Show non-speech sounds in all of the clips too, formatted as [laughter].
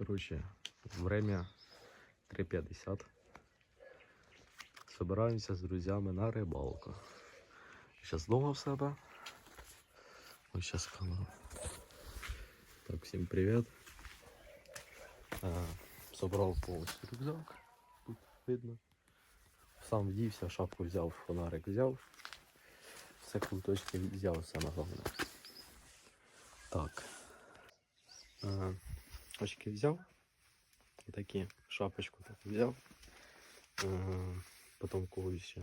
Короче, время 3.50. Собираемся з друзями на рибалку. Сейчас дома в себе. Ось сейчас канал. Так, всім привіт. Собрав повністю рюкзак. Тут видно. Сам вдівся, шапку взяв, фонарик взяв. Все куточки взяв, саме головне. Так. А, очки взяв. Такі шапочку так взяв. А, потім когось ще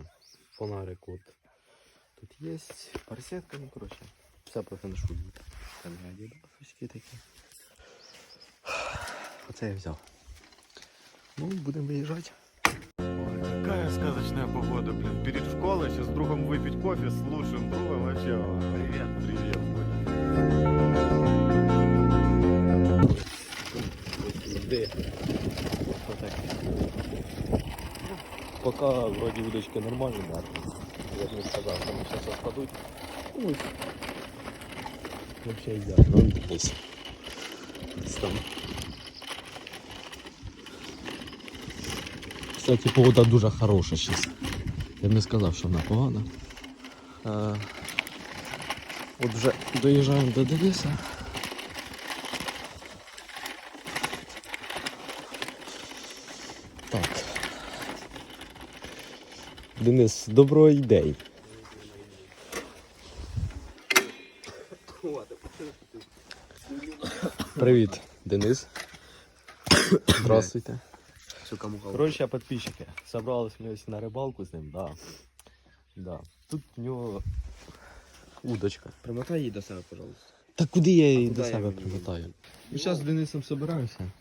фонарик от. Тут є парсетка, ну коротше. Все по феншу. Там я дідовські такі. Оце я взяв. Ну, будемо виїжджати. Какая сказочная погода, блин. Перед школой сейчас с другом выпить кофе с лучшим другом. Вообще, привет, привет, Коля. Пока вроді удочки нормальні, да. Я ж не сказав, що вони зараз розпадуть. Ой. Вообще ідеально. Ну, дивись. Там. Кстати, погода дуже хороша зараз. Я не сказав, що вона погана. А, от вже доїжджаємо до Дениса. Так. Денис, доброго ідей. Привіт, Денис. Здравствуйте. Короче, подписчики. Собрались мы ось на рыбалку с ним, да. Да. Тут у него удочка. Примотай її до себе, пожалуйста. Та куди я її до себе примотаю? Ми зараз з Денисом собираємося.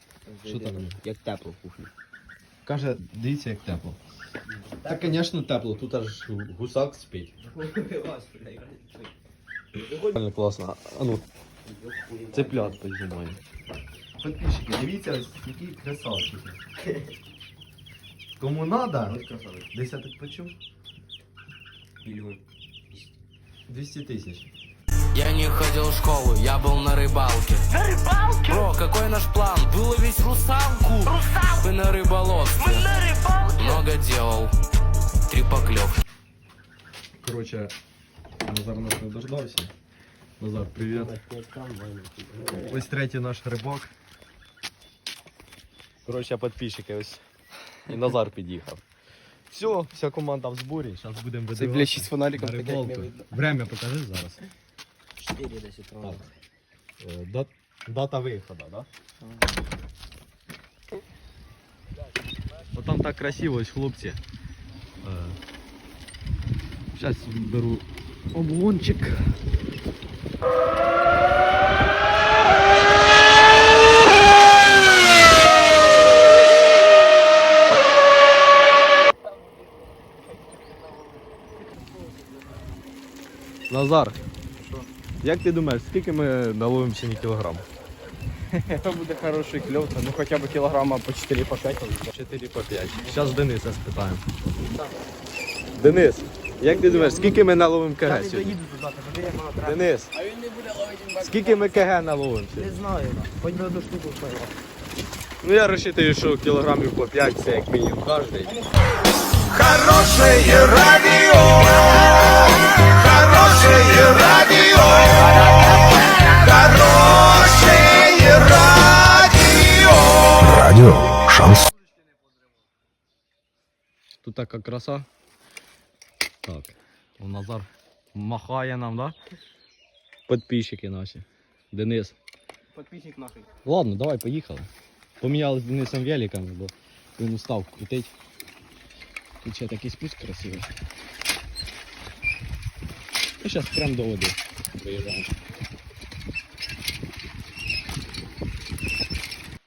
Що там? Як тепло в кухні. Каже, дивіться, як тепло. Та, звісно, тепло, тут аж гусак спить. Реально класно. А ну, цеплят познімаю. Подписчики, дивіться, ось які красавчики. Кому надо, десь я так почув, Мільйон. 200 тисяч. Я не ходил в школу, я был на рыбалке. На рыбалке? Бро, какой наш план? Выловить русалку. Русалку? Мы на рыболовстве. Мы на рыбалке? Много делал. Три поклевки. Короче, Назар нас не дождався. Назар, привіт. Ось третій наш рибак. Коротше, підписчики ось. І Назар під'їхав. Все, вся команда в зборі. Зараз будемо Це видавати. бля, з фонариком на таке рибалку. не видно. Время покажи зараз. 4 10 Так. Е, дат- Дата виходу, да? От там так красиво, ось хлопці. Зараз беру облончик. Назар, як ти думаєш, скільки ми наловимо сьогодні кілограм? [laughs] Це буде хороший кльов, ну хоча б кілограма по 4 по 5. 4 по 5. Зараз Дениса спитаємо. Денис, як ти думаєш, скільки ми наловимо КГ сьогодні? Денис, А він не буде ловити скільки ми КГ наловимо Не знаю, хоч би одну штуку стоїла. Ну я розчитую, що кілограмів по 5 це як мінімум кожний. Хорошее радио, хорошее радио, хорошее радио. Радио Шанс. Тут така краса. Так, о, Назар махає нам, да? Підписчики наші. Денис. Подписчик нахуй. Ладно, давай, поїхали. Поміняли з Денисом великами, бо він устав крутить. Тут ще такий спуск красивий. І зараз прям до води виїжджаємо.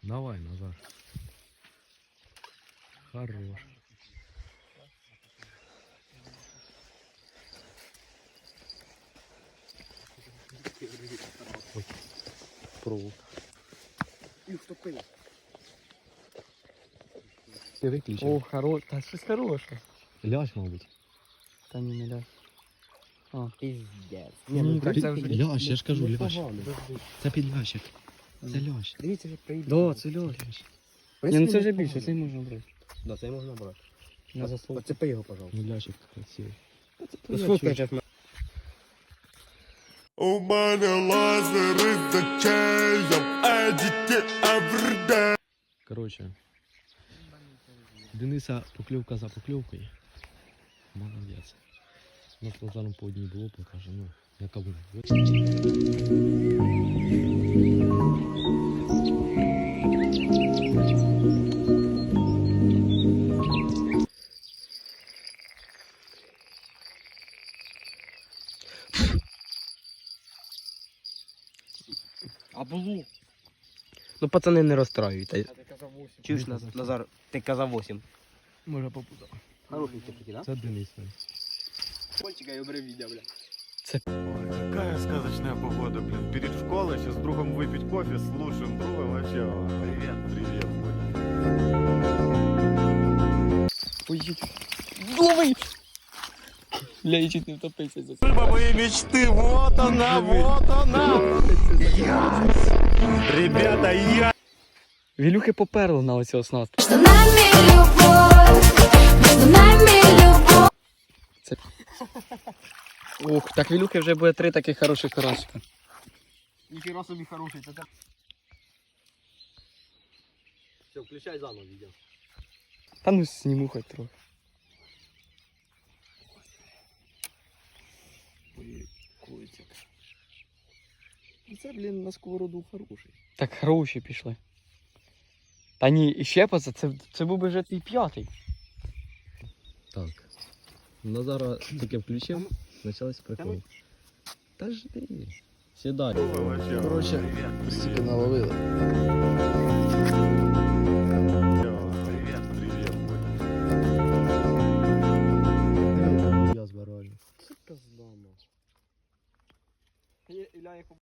Давай, Назар. Хорош. Ой, провод. І втопив. Ти виключив? О, хорош. Та щось хороше. Ляж, мабуть. Та ні, не ляж. А, піздець. Ні, ну, так це вже- Ляж, я ж кажу, ляж. непогано. Це підлящик. Це Льош. Дивіться, як приїде. Да, це Льош. Ні, ну це вже більше, це можна брати. Да, це можна брати. На заслуг. Оцепи його, пожалуйста. Ну, Ляшик красивий. Сфоткай зараз. У мене лазери за чаєм, а діти everyday. Короче, Дениса покльовка за покльовкою. Молодець. У нас Лазаром по одній було, покаже, ну, на каву. А було. Ну, пацани, не розстраюйте. А ти казав 8. Чуєш, Назар, ти казав 8. Може попутав. Хорошенький такий, да? Це Денис. Польчика і обри відео, бля. Ой, какая сказочная погода, блин. Перед школой сейчас с другом выпить кофе, слушаем друга, вообще. а, Привет, привет. Ой, Лови! Бля, я чуть не втопився за це. Рыба моей мечты, вот она, вот она. Ребята, я... Вілюхи поперло на оцю оснастку. Между нами любовь, между нами любовь. Ух, так Вілюхи вже буде три таких хороших карасика. Ніхіра собі хороший, це так. Все, включай заново відео. Та ну сніму хоч трохи. Ой, котик. Ну, Це, блін, на сковороду хороший. Так хороші пішли. Та ні, і ще це, це був би вже твій п'ятий. Так. Назара тільки включив, почалась прикол. Та жди. Сідай. Короче, Стільки наловили. Я збираю. Це їх